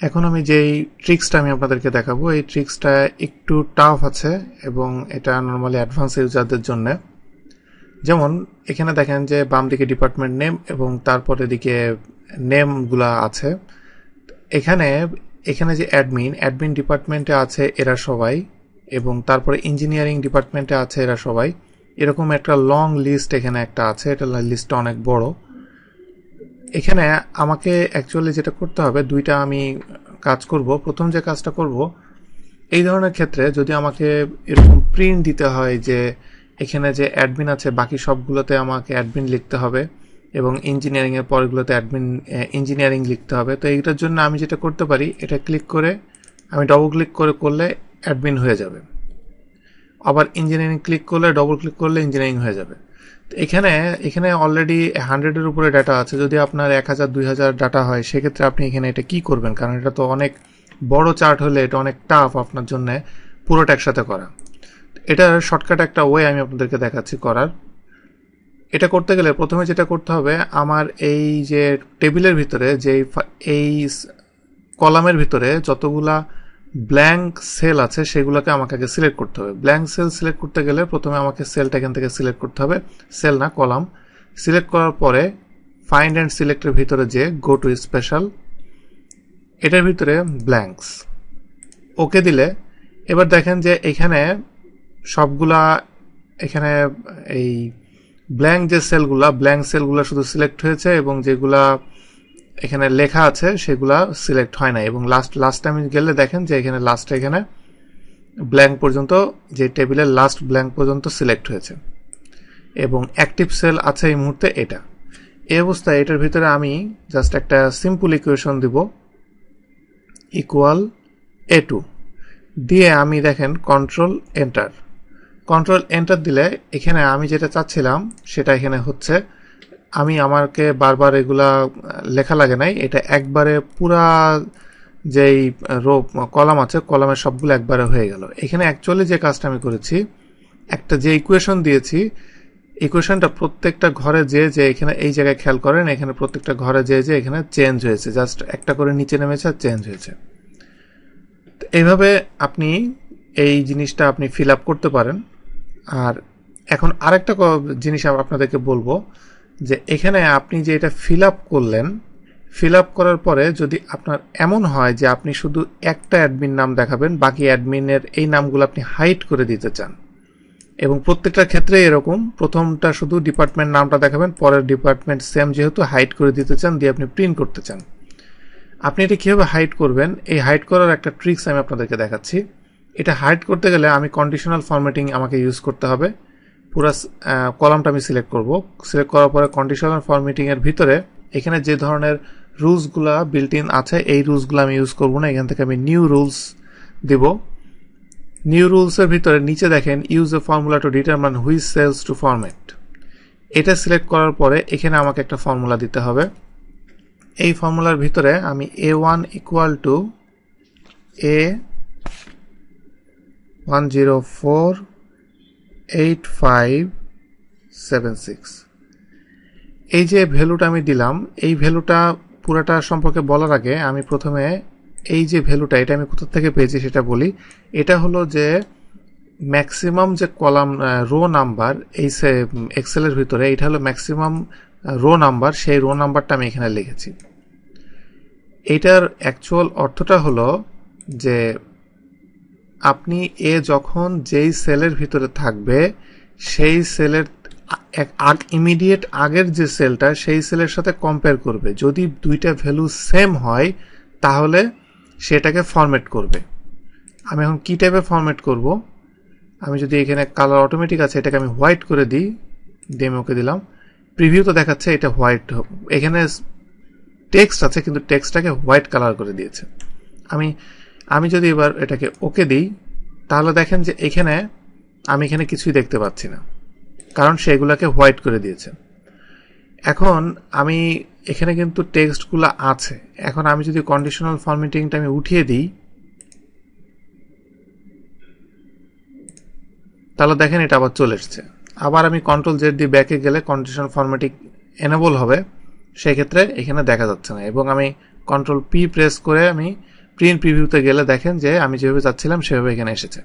এখন আমি যেই ট্রিক্সটা আমি আপনাদেরকে দেখাবো, এই ট্রিক্সটা একটু টাফ আছে এবং এটা নর্মালি অ্যাডভান্স ইউজারদের জন্য। যেমন, এখানে দেখেন যে বাম দিকে ডিপার্টমেন্ট নেম এবং তারপরে দিকে নেমগুলা আছে। এখানে এখানে যে অ্যাডমিন অ্যাডমিন ডিপার্টমেন্টে আছে এরা সবাই এবং তারপরে ইঞ্জিনিয়ারিং ডিপার্টমেন্টে আছে এরা সবাই। এরকম একটা লং লিস্ট এখানে একটা আছে, এটা লিস্টটা অনেক বড়। এখানে আমাকে অ্যাকচুয়ালি যেটা করতে হবে, দুইটা আমি কাজ করব। প্রথম যে কাজটা করব, এই ধরনের ক্ষেত্রে যদি আমাকে এরকম প্রিন্ট দিতে হয় যে এখানে যে অ্যাডমিন আছে, বাকি সবগুলোতে আমাকে অ্যাডমিন লিখতে হবে এবং ইঞ্জিনিয়ারিংয়ের পরগুলোতে অ্যাডমিন ইঞ্জিনিয়ারিং লিখতে হবে। তো এইটার জন্য আমি যেটা করতে পারি, এটা ক্লিক করে আমি ডবল ক্লিক করে করলে অ্যাডমিন হয়ে যাবে। আবার ইঞ্জিনিয়ারিং ক্লিক করলে ডবল ক্লিক করলে ইঞ্জিনিয়ারিং হয়ে যাবে। এখানে এখানে অলরেডি হান্ড্রেডের উপরে ডাটা আছে। যদি আপনার এক হাজার, দুই হাজার ডাটা হয়, সেক্ষেত্রে আপনি এখানে এটা কি করবেন? কারণ এটা তো অনেক বড় চার্ট হলে এটা অনেক টাফ আপনার জন্য পুরোটা একসাথে করা। এটার শর্টকাট একটা ওয়ে আমি আপনাদেরকে দেখাচ্ছি করার। এটা করতে গেলে প্রথমে যেটা করতে হবে, আমার এই যে টেবিলের ভিতরে, যে এই কলামের ভিতরে যতগুলা ব্ল্যাঙ্ক সেল আছে, সেগুলোকে আমাকে আগে সিলেক্ট করতে হবে। ব্ল্যাঙ্ক সেল সিলেক্ট করতে গেলে প্রথমে আমাকে সেলটা এখান থেকে সিলেক্ট করতে হবে। সেল না, কলাম। সিলেক্ট করার পরে ফাইন্ড অ্যান্ড সিলেক্টের ভিতরে যে গো টু স্পেশাল এটার ভিতরে ব্ল্যাঙ্কস ওকে দিলে, এবার দেখেন যে এখানে সবগুলা, এখানে এই ব্ল্যাঙ্ক যে সেলগুলা ব্ল্যাঙ্ক সেলগুলো শুধু সিলেক্ট হয়েছে এবং যেগুলা এখানে লেখা আছে, সেগুলা সিলেক্ট হয় না এবং লাস্ট লাস্ট টাইম গেলে দেখেন যে এখানে লাস্ট এখানে ব্ল্যাঙ্ক পর্যন্ত, যে টেবিলের লাস্ট ব্ল্যাঙ্ক পর্যন্ত সিলেক্ট হয়েছে। এবং অ্যাক্টিভ সেল আছে এই মুহূর্তে এটা। এই অবস্থায় এটার ভিতরে আমি জাস্ট একটা সিম্পল ইকুয়েশন দিব ইকুয়াল এ টু দিয়ে আমি দেখেন কন্ট্রোল এন্টার কন্ট্রোল এন্টার দিলে এখানে আমি যেটা চাচ্ছিলাম, সেটা এখানে হচ্ছে আমি আমাকে বারবার এগুলা লেখা লাগে নাই। এটা একবারে পুরা যেই রো, কলাম আছে, কলামের সবগুলো একবারে হয়ে গেল। এখানে অ্যাকচুয়ালি যে কাজটা আমি করেছি, একটা যে ইকুয়েশন দিয়েছি ইকুয়েশনটা প্রত্যেকটা ঘরে যে যে এখানে এই জায়গায় খেয়াল করেন, এখানে প্রত্যেকটা ঘরে যে যে এখানে চেঞ্জ হয়েছে। জাস্ট একটা করে নিচে নেমেছে আর চেঞ্জ হয়েছে। এইভাবে আপনি এই জিনিসটা আপনি ফিল আপ করতে পারেন। আর এখন আরেকটা জিনিস আপনাদেরকে বলব। যে এখানে আপনি যে এটা ফিল আপ করলেন ফিল আপ করার পরে যদি আপনার এমন হয় যে আপনি শুধু একটা অ্যাডমিন নাম দেখাবেন, বাকি অ্যাডমিনের এই নামগুলো আপনি হাইট করে দিতে চান। এবং প্রত্যেকটা ক্ষেত্রে এরকম, প্রথমটা শুধু ডিপার্টমেন্ট নামটা দেখাবেন, পরের ডিপার্টমেন্ট সেম যেহেতু হাইট করে দিতে চান, দিয়ে আপনি প্রিন্ট করতে চান। আপনি এটা কীভাবে হাইট করবেন? এই হাইট করার একটা ট্রিক্স আমি আপনাদেরকে দেখাচ্ছি। এটা হাইড করতে গেলে আমি কন্ডিশনাল ফরম্যাটিং আমাকে ইউজ করতে হবে। পুরো কলামটা আমি সিলেক্ট করব। সিলেক্ট করার পরে কন্ডিশনাল ফরম্যাটিংয়ের ভিতরে এখানে যে ধরনের রুলসগুলো বিল্ট ইন আছে, এই রুলসগুলো আমি ইউজ করব না। এখান থেকে আমি নিউ রুলস দেব। নিউ রুলসের ভিতরে নিচে দেখেন use a formula to determine which cells to format এটা সিলেক্ট করার পরে এখানে আমাকে একটা ফর্মুলা দিতে হবে। এই ফর্মুলার ভিতরে আমি A one equal to A one zero four eight five seven six এই যে ভ্যালুটা আমি দিলাম, এই ভ্যালুটা পুরাটা সম্পর্কে বলার আগে আমি প্রথমে এই যে ভ্যালুটা এটা আমি কোথা থেকে পেয়েছি সেটা বলি। এটা হলো যে ম্যাক্সিমাম যে কলাম রো নাম্বার এই এক্সেলের ভিতরে, এটা হলো ম্যাক্সিমাম রো নাম্বার সেই রো নাম্বারটা আমি এখানে লিখেছি। এইটার অ্যাকচুয়াল অর্থটা হলো যে আপনি এ যখন যেই সেলের ভিতরে থাকবে, সেই সেলের আগ ইমিডিয়েট আগের যে সেলটা, সেই সেলের সাথে কম্পেয়ার করবে। যদি দুইটা ভ্যালু সেম হয়, তাহলে সেটাকে ফরম্যাট করবে। আমি এখন কী টাইপের ফরম্যাট করব? আমি যদি এখানে কালার অটোমেটিক আছে, এটাকে আমি হোয়াইট করে দিই ওকে দিলাম। প্রিভিউ তো দেখাচ্ছে, এটা হোয়াইট এখানে টেক্সট আছে, কিন্তু টেক্সটটাকে হোয়াইট কালার করে দিয়েছে। আমি আমি যদি এবার এটাকে ওকে দিই, তাহলে দেখেন যে এখানে আমি এখানে কিছুই দেখতে পাচ্ছি না। কারণ সেগুলোকে হোয়াইট করে দিয়েছে। এখন আমি এখানে কিন্তু টেক্সটগুলো আছে। এখন আমি যদি কন্ডিশনাল ফর্মেটিংটা আমি উঠিয়ে দিই, তাহলে দেখেন এটা আবার চলে এসছে। আবার আমি কন্ট্রোল জেড দিয়ে ব্যাকে গেলে কন্ডিশনাল ফর্মেটিং এনেবল হবে। সেক্ষেত্রে এখানে দেখা যাচ্ছে না। এবং আমি কন্ট্রোল পি প্রেস করে আমি প্রিন্ট প্রিভিউতে গেলে দেখেন যে আমি যেভাবে যাচ্ছিলাম সেভাবে এখানে এসেছে।